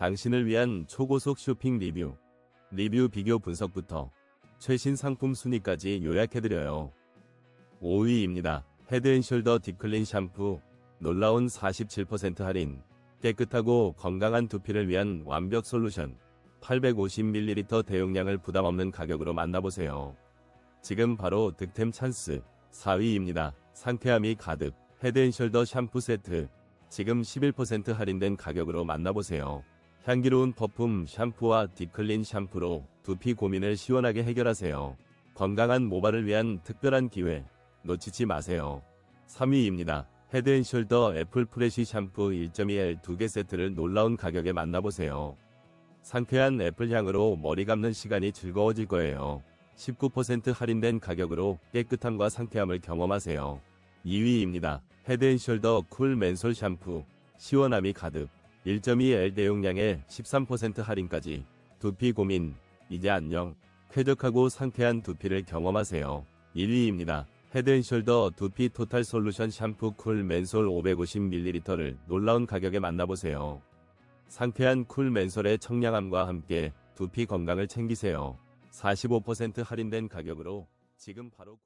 당신을 위한 초고속 쇼핑 리뷰, 리뷰 비교 분석부터 최신 상품 순위까지 요약해드려요. 5위입니다. 헤드앤숄더 딥클린 샴푸, 놀라운 47% 할인, 깨끗하고 건강한 두피를 위한 완벽 솔루션, 850ml 대용량을 부담 없는 가격으로 만나보세요. 지금 바로 득템 찬스, 4위입니다. 상쾌함이 가득, 헤드앤숄더 샴푸 세트, 지금 11% 할인된 가격으로 만나보세요. 향기로운 퍼퓸 샴푸와 딥클린 샴푸로 두피 고민을 시원하게 해결하세요. 건강한 모발을 위한 특별한 기회 놓치지 마세요. 3위입니다. 헤드앤숄더 애플 프레시 샴푸 1.2L 2개 세트를 놀라운 가격에 만나보세요. 상쾌한 애플 향으로 머리 감는 시간이 즐거워질 거예요. 19% 할인된 가격으로 깨끗함과 상쾌함을 경험하세요. 2위입니다. 헤드앤숄더 쿨 맨솔 샴푸 시원함이 가득 1.2L 대용량에 13% 할인까지 두피 고민 이제 안녕 쾌적하고 상쾌한 두피를 경험하세요. 1위입니다. 헤드앤숄더 두피 토탈 솔루션 샴푸 쿨 맨솔 550ml를 놀라운 가격에 만나보세요. 상쾌한 쿨 맨솔의 청량함과 함께 두피 건강을 챙기세요. 45% 할인된 가격으로 지금 바로